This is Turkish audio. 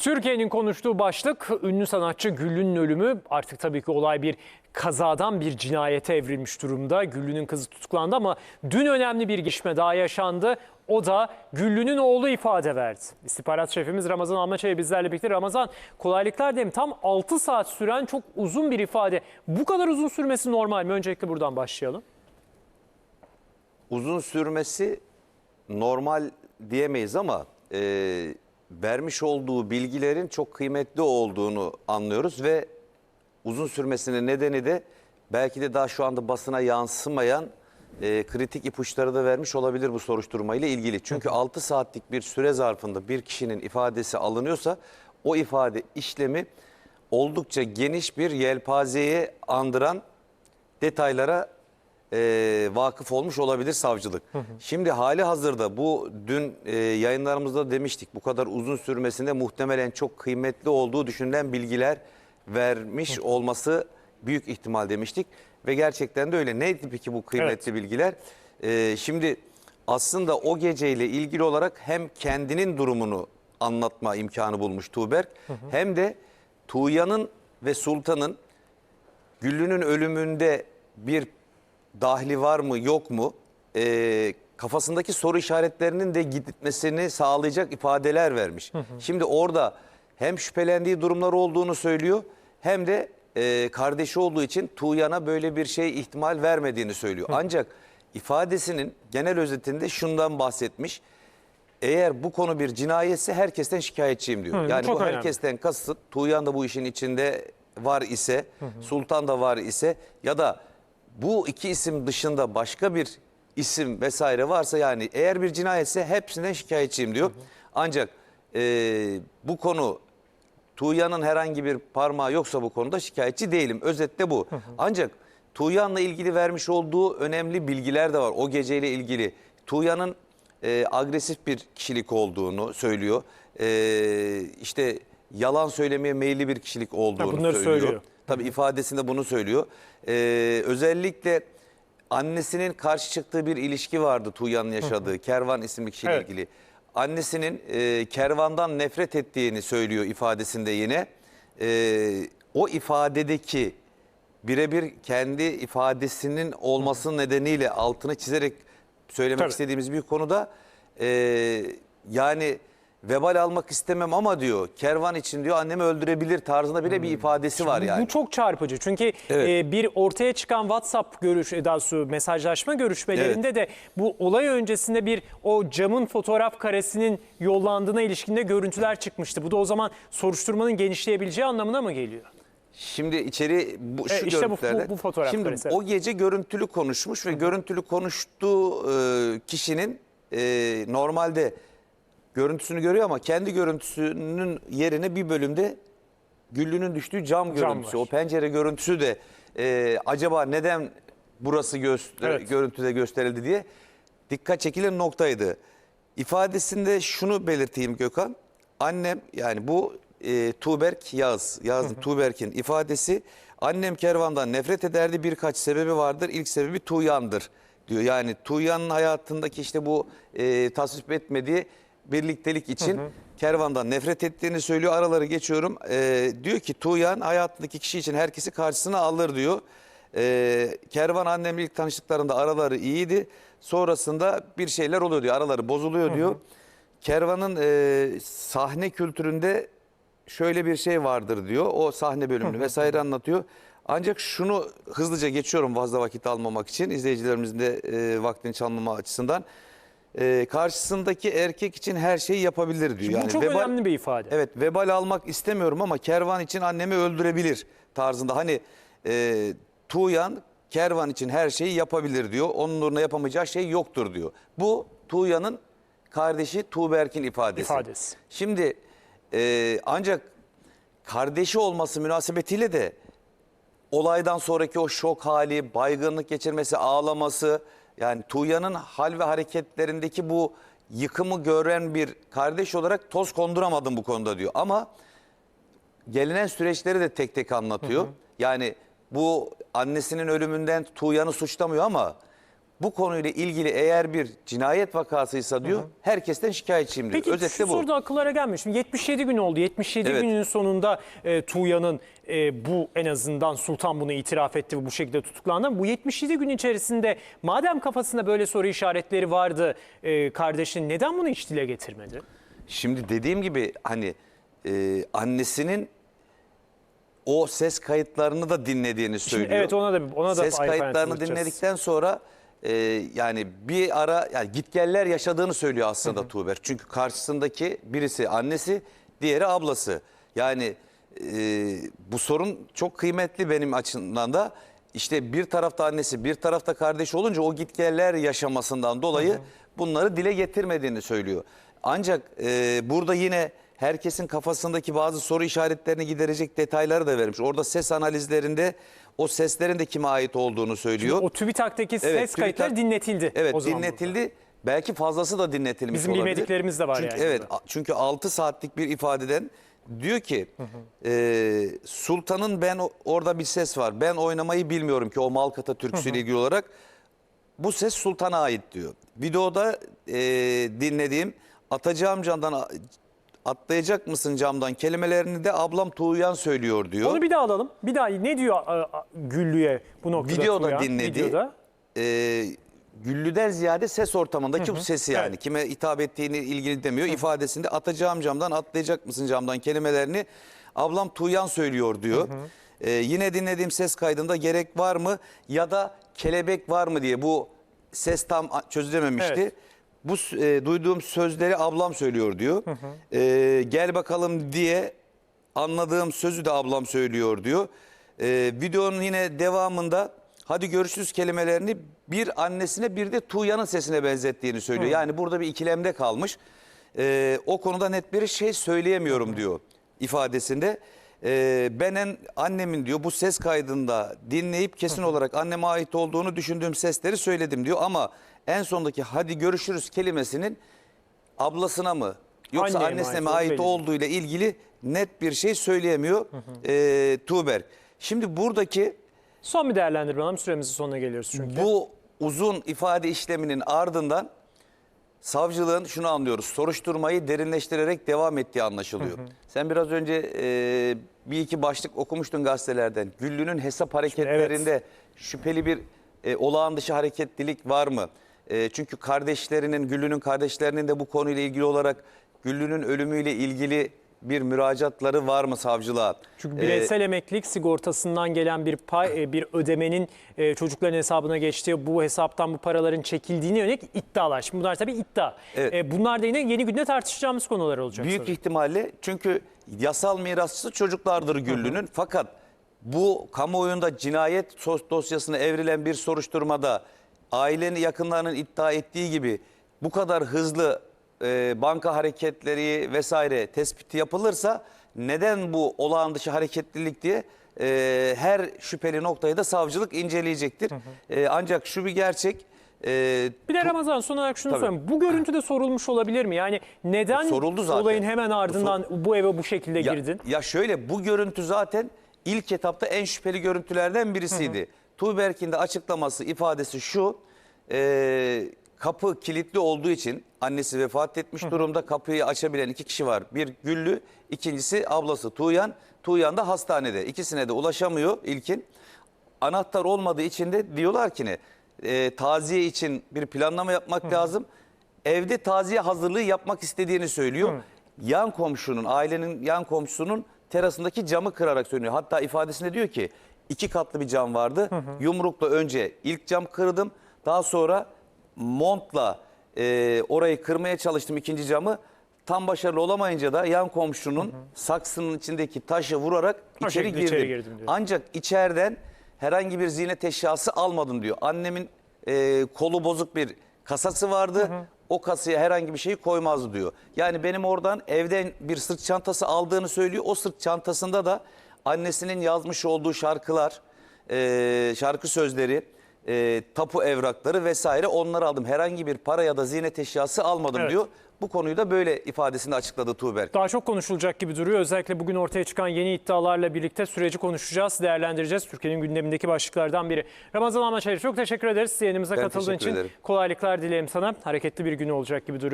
Türkiye'nin konuştuğu başlık ünlü sanatçı Güllü'nün ölümü. Artık tabii ki olay bir kazadan bir cinayete evrilmiş durumda. Güllü'nün kızı tutuklandı ama dün önemli bir gelişme daha yaşandı. O da Güllü'nün oğlu ifade verdi. İstihbarat şefimiz Ramazan Almaçay bizlerle birlikte. Ramazan kolaylıklar diyeyim tam 6 saat süren çok uzun bir ifade. Bu kadar uzun sürmesi normal mi? Öncelikle buradan başlayalım. uzun sürmesi normal diyemeyiz ama e, vermiş olduğu bilgilerin çok kıymetli olduğunu anlıyoruz ve uzun sürmesinin nedeni de belki de daha şu anda basına yansımayan e, kritik ipuçları da vermiş olabilir bu soruşturma ile ilgili. Çünkü 6 saatlik bir süre zarfında bir kişinin ifadesi alınıyorsa o ifade işlemi oldukça geniş bir yelpazeye andıran detaylara e, vakıf olmuş olabilir savcılık. Şimdi hali hazırda bu dün e, yayınlarımızda demiştik bu kadar uzun sürmesinde muhtemelen çok kıymetli olduğu düşünülen bilgiler vermiş olması büyük ihtimal demiştik. Ve gerçekten de öyle. Neydi peki bu kıymetli bilgiler? E, şimdi aslında o geceyle ilgili olarak hem kendinin durumunu anlatma imkanı bulmuş Tuğberk hem de Tuğya'nın ve Sultan'ın Güllü'nün ölümünde bir dahli var mı yok mu Ee, kafasındaki soru işaretlerinin de gitmesini sağlayacak ifadeler vermiş. Şimdi orada hem şüphelendiği durumlar olduğunu söylüyor hem de e, kardeşi olduğu için Tuğyan'a böyle bir şey ihtimal vermediğini söylüyor. Ancak ifadesinin genel özetinde şundan bahsetmiş. Eğer bu konu bir cinayetse herkesten şikayetçiyim diyor. Hı, yani bu önemli. herkesten kasıt Tuğyan da bu işin içinde var ise, Sultan da var ise ya da bu iki isim dışında başka bir isim vesaire varsa yani eğer bir cinayetse hepsinden şikayetçiyim diyor. Ancak e, bu konu Tuğyan'ın herhangi bir parmağı yoksa bu konuda şikayetçi değilim. Özetle bu. Ancak Tuğyan'la ilgili vermiş olduğu önemli bilgiler de var. O geceyle ilgili. Tuğyan'ın e, agresif bir kişilik olduğunu söylüyor. E, işte yalan söylemeye meyilli bir kişilik olduğunu bunları söylüyor. söylüyor. Tabii ifadesinde bunu söylüyor. E, özellikle annesinin karşı çıktığı bir ilişki vardı Tuğyan'ın yaşadığı. Kervan isimli kişiyle Evet. ilgili. Annesinin e, kervandan nefret ettiğini söylüyor ifadesinde yine. E, o ifadedeki birebir kendi ifadesinin olması nedeniyle altını çizerek söylemek Tabii. istediğimiz bir konuda e, yani vebal almak istemem ama diyor kervan için diyor annemi öldürebilir tarzında bile bir ifadesi var yani. Bu çok çarpıcı çünkü Evet. e, bir ortaya çıkan WhatsApp görüş, daha doğrusu mesajlaşma görüşmelerinde de bu olay öncesinde bir o camın fotoğraf karesinin yollandığına ilişkinde görüntüler çıkmıştı. Bu da o zaman soruşturmanın genişleyebileceği anlamına mı geliyor? Şimdi içeri bu şu E, işte bu- görüntülerde. bu- bu fotoğraf Şimdi karesi. o gece görüntülü konuşmuş ve görüntülü konuştuğu e, kişinin e, normalde görüntüsünü görüyor ama kendi görüntüsünün yerine bir bölümde Güllü'nün düştüğü cam, görüntüsü. var. O pencere görüntüsü de e, acaba neden burası göster Evet. görüntüde gösterildi diye dikkat çekilen noktaydı. İfadesinde şunu belirteyim Gökhan. Annem yani bu e, Tuğberk Yağız, Yağız'ın Tuğberk'in ifadesi annem kervandan nefret ederdi birkaç sebebi vardır. İlk sebebi Tuğyan'dır diyor. Yani Tuğyan'ın hayatındaki işte bu e, tasvip etmediği birliktelik için kervandan nefret ettiğini söylüyor. Araları geçiyorum. E, diyor ki Tuğyan hayatındaki kişi için herkesi karşısına alır diyor. E, kervan annemle ilk tanıştıklarında araları iyiydi. Sonrasında bir şeyler oluyor diyor. Araları bozuluyor diyor. Kervanın e, sahne kültüründe şöyle bir şey vardır diyor. O sahne bölümünü vesaire anlatıyor. Ancak şunu hızlıca geçiyorum fazla vakit almamak için izleyicilerimizin de e, vaktini çalmama açısından. E, karşısındaki erkek için her şeyi yapabilir diyor. bu çok önemli bir ifade. Evet vebal almak istemiyorum ama kervan için annemi öldürebilir tarzında. Hani e, Tuğyan kervan için her şeyi yapabilir diyor. Onun uğruna yapamayacağı şey yoktur diyor. Bu Tuğyan'ın kardeşi Tuğberk'in ifadesi. İfadesi. Şimdi e, ancak kardeşi olması münasebetiyle de olaydan sonraki o şok hali, baygınlık geçirmesi, ağlaması yani Tuğya'nın hal ve hareketlerindeki bu yıkımı gören bir kardeş olarak toz konduramadım bu konuda diyor. Ama gelinen süreçleri de tek tek anlatıyor. Yani bu annesinin ölümünden Tuğyan'ı suçlamıyor ama bu konuyla ilgili eğer bir cinayet vakasıysa diyor herkesten şikayetçiyim diyor. Peki Özetle şu bu. soruda akıllara gelmiş. Şimdi 77 gün oldu. 77 Evet. günün sonunda e, Tuğya'nın e, bu en azından Sultan bunu itiraf etti ve bu şekilde tutuklandı. Bu 77 gün içerisinde madem kafasında böyle soru işaretleri vardı e, kardeşin neden bunu hiç dile getirmedi? Şimdi dediğim gibi hani e, annesinin o ses kayıtlarını da dinlediğini söylüyor. evet, ona da- ona da ses kayıtlarını dinledikten sonra e, yani bir ara yani gitgeller yaşadığını söylüyor aslında Tuğber. Çünkü karşısındaki birisi annesi, diğeri ablası. Yani e, bu sorun çok kıymetli benim açımdan da. İşte bir tarafta annesi, bir tarafta kardeşi olunca o gitgeller yaşamasından dolayı bunları dile getirmediğini söylüyor. Ancak e, burada yine herkesin kafasındaki bazı soru işaretlerini giderecek detayları da vermiş. Orada ses analizlerinde o seslerin de kime ait olduğunu söylüyor. O TÜBİTAK'taki Evet, ses kayıtları TÜBİTAK- dinletildi. Evet o zaman dinletildi. Belki fazlası da dinletilmiş Bizim olabilir. bilmediklerimiz de var çünkü, yani Evet burada. çünkü 6 saatlik bir ifadeden diyor ki e, Sultan'ın ben orada bir ses var. Ben oynamayı bilmiyorum ki o Malkata türküsüyle ilgili olarak. Bu ses Sultan'a ait diyor. Videoda e, dinlediğim atacağım camdan a- atlayacak mısın camdan kelimelerini de ablam Tuğyan söylüyor diyor. Onu bir daha alalım. Bir daha ne diyor Güllü'ye bu noktada Videoda Tuğya? dinledi. Videoda. e, Güllü'den ziyade ses ortamındaki bu sesi yani. Evet. Kime hitap ettiğini ilgili demiyor. İfadesinde atacağım camdan atlayacak mısın camdan kelimelerini ablam Tuğyan söylüyor diyor. E, yine dinlediğim ses kaydında gerek var mı ya da kelebek var mı diye bu ses tam çözülememişti. Evet. Bu e, duyduğum sözleri ablam söylüyor diyor. E, gel bakalım diye anladığım sözü de ablam söylüyor diyor. E, videonun yine devamında hadi görüşürüz kelimelerini bir annesine bir de Tuğya'nın sesine benzettiğini söylüyor. Yani burada bir ikilemde kalmış. E, o konuda net bir şey söyleyemiyorum diyor ifadesinde. E, ben en annemin diyor bu ses kaydında dinleyip kesin olarak anneme ait olduğunu düşündüğüm sesleri söyledim diyor. Ama en sondaki hadi görüşürüz kelimesinin ablasına mı yoksa Anneye mi annesine ait mi olduğu ait belli. olduğuyla ilgili net bir şey söyleyemiyor e, Tuğberk. Şimdi buradaki Son bir değerlendirme alalım. Süremizin sonuna geliyoruz çünkü. bu uzun ifade işleminin ardından savcılığın şunu anlıyoruz. Soruşturmayı derinleştirerek devam ettiği anlaşılıyor. Sen biraz önce e, bir iki başlık okumuştun gazetelerden. Güllü'nün hesap hareketlerinde şüpheli bir e, olağan dışı hareketlilik var mı? E, çünkü kardeşlerinin, Güllü'nün kardeşlerinin de bu konuyla ilgili olarak Güllü'nün ölümüyle ilgili bir müracaatları var mı savcılığa? Çünkü E, bireysel emeklilik sigortasından gelen bir pay, e, bir ödemenin e, çocukların hesabına geçtiği, bu hesaptan bu paraların çekildiğine yönelik iddialar. Şimdi bunlar tabii iddia. Evet. E, Bunlar da yine yeni günde tartışacağımız konular olacak. Büyük sanırım. ihtimalle çünkü yasal mirasçısı çocuklardır Güllü'nün. Fakat bu kamuoyunda cinayet dosyasına evrilen bir soruşturmada ailenin yakınlarının iddia ettiği gibi bu kadar hızlı e, banka hareketleri vesaire tespiti yapılırsa neden bu olağan dışı hareketlilik diye e, her şüpheli noktayı da savcılık inceleyecektir. E, ancak şu bir gerçek. e, Bir de Ramazan son olarak şunu Tabii. sorayım. Bu görüntü de sorulmuş olabilir mi? Yani neden Soruldu zaten. olayın hemen ardından bu eve bu şekilde Ya, girdin? ya şöyle bu görüntü zaten ilk etapta en şüpheli görüntülerden birisiydi. Tuğberk'in de açıklaması, ifadesi şu. e, kapı kilitli olduğu için annesi vefat etmiş durumda kapıyı açabilen iki kişi var. Bir Güllü, ikincisi ablası Tuğyan. Tuğyan da hastanede. İkisine de ulaşamıyor ilkin. Anahtar olmadığı için de diyorlar ki ne? E, taziye için bir planlama yapmak lazım. Evde taziye hazırlığı yapmak istediğini söylüyor. Yan komşunun, ailenin yan komşusunun terasındaki camı kırarak söylüyor. Hatta ifadesinde diyor ki iki katlı bir cam vardı. Yumrukla önce ilk cam kırdım. Daha sonra montla e, orayı kırmaya çalıştım ikinci camı. Tam başarılı olamayınca da yan komşunun saksının içindeki taşı vurarak O içeri şekilde girdim. içeri girdim diyor. Ancak içeriden herhangi bir ziynet eşyası almadım diyor. Annemin e, kolu bozuk bir kasası vardı. O kasaya herhangi bir şeyi koymazdı diyor. Yani benim oradan evden bir sırt çantası aldığını söylüyor. O sırt çantasında da annesinin yazmış olduğu şarkılar, e, şarkı sözleri, e, tapu evrakları vesaire onları aldım. Herhangi bir para ya da ziynet eşyası almadım Evet. diyor. Bu konuyu da böyle ifadesinde açıkladı Tuğberk. Daha çok konuşulacak gibi duruyor. Özellikle bugün ortaya çıkan yeni iddialarla birlikte süreci konuşacağız, değerlendireceğiz. Türkiye'nin gündemindeki başlıklardan biri. Ramazan Almaçeri çok teşekkür ederiz. Yayınımıza Ben katıldığın teşekkür için ederim. kolaylıklar dilerim sana. Hareketli bir gün olacak gibi duruyor.